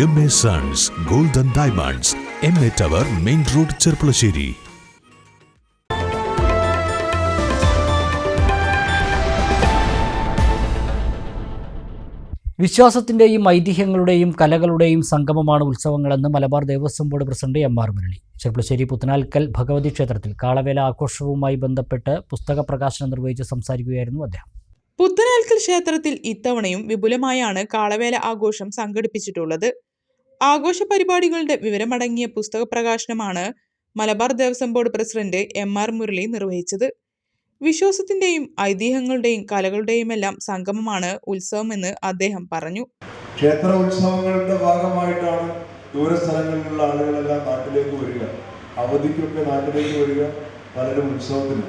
M A sons golden diamonds M A tower main road Cherpulassery വിശ്വാസത്തിന്റെയും ഐതിഹ്യങ്ങളുടെയും കലകളുടെയും സംഗമമാണ് ഉത്സവങ്ങളെന്ന് Malabar Devaswom board president M R Murali. Cherpulassery Puthanalkkal Bhagavathi ക്ഷേത്രത്തിൽ കാളവേല ആഘോഷവുമായി ബന്ധപ്പെട്ട് പുസ്തക പ്രകാശനം നിർവഹിച്ച് സംസാരിക്കുകയായിരുന്നു അദ്ദേഹം. പുത്തനാൽക്കൽ ക്ഷേത്രത്തിൽ ഇത്തവണയും വിപുലമായാണ് കാളവേല ആഘോഷം സംഘടിപ്പിച്ചിട്ടുള്ളത്. ആഘോഷ പരിപാടികളുടെ വിവരമടങ്ങിയ പുസ്തക പ്രകാശനമാണ് Malabar Devaswom board president M R Murali നിർവഹിച്ചത്. വിശ്വാസത്തിന്റെയും ഐതിഹ്യങ്ങളുടെയും കലകളുടെയും എല്ലാം സംഗമമാണ് ഉത്സവമെന്ന് അദ്ദേഹം പറഞ്ഞു. ക്ഷേത്ര ഉത്സവങ്ങളുടെ ഭാഗമായിട്ടാണ് ദൂരസ്ഥലങ്ങളിലുള്ള ആളുകളെല്ലാം നാട്ടിലേക്ക് വരിക. അവധിക്കൊക്കെ നാട്ടിലേക്ക് വരിക പലരും ഉത്സവത്തിന്.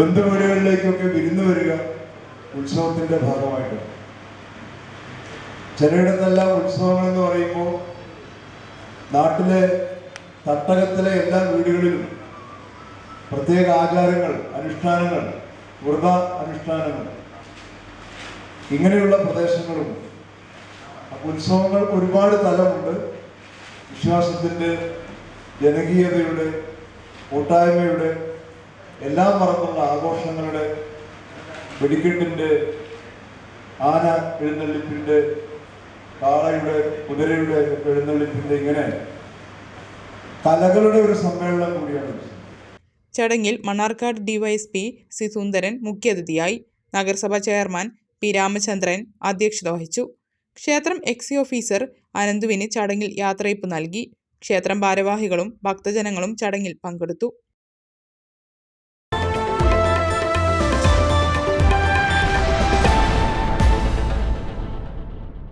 ബന്ധുവീടുകളിലേക്കൊക്കെ വിരുന്നു വരിക ഉത്സവത്തിന്റെ ഭാഗമായിട്ട്. ചിലയിടത്തെല്ലാം ഉത്സവങ്ങൾ എന്ന് പറയുമ്പോൾ നാട്ടിലെ തട്ടകത്തിലെ എല്ലാ വീടുകളിലും പ്രത്യേക ആചാരങ്ങൾ അനുഷ്ഠാനങ്ങൾ വ്രത അനുഷ്ഠാനങ്ങൾ ഇങ്ങനെയുള്ള പ്രദേശങ്ങളും ഉത്സവങ്ങൾക്ക് ഒരുപാട് തലമുണ്ട്. വിശ്വാസത്തിന്റെ ജനകീയതയുടെ കൂട്ടായ്മയുടെ എല്ലാം മറന്നുള്ള ആഘോഷങ്ങളുടെ വെടിക്കെട്ടിന്റെ ആന എഴുന്നള്ളിപ്പിന്റെ കാളയുടെ കുതിരയുടെ എഴുന്നള്ളിപ്പിന്റെ ഇങ്ങനെ കലകളുടെ ഒരു സമ്മേളനം കൂടിയാണ്. ചടങ്ങിൽ മണ്ണാർക്കാട് ഡിവൈഎസ്പി സി സുന്ദരൻ മുഖ്യാതിഥിയായി നഗരസഭാ ചെയർമാൻ പി രാമചന്ദ്രൻ അധ്യക്ഷത വഹിച്ചു. ക്ഷേത്രം എക്സി ഓഫീസർ അനന്തുവിന് ചടങ്ങിൽ യാത്രയപ്പ് നൽകി. ക്ഷേത്രം ഭാരവാഹികളും ഭക്തജനങ്ങളും ചടങ്ങിൽ പങ്കെടുത്തു.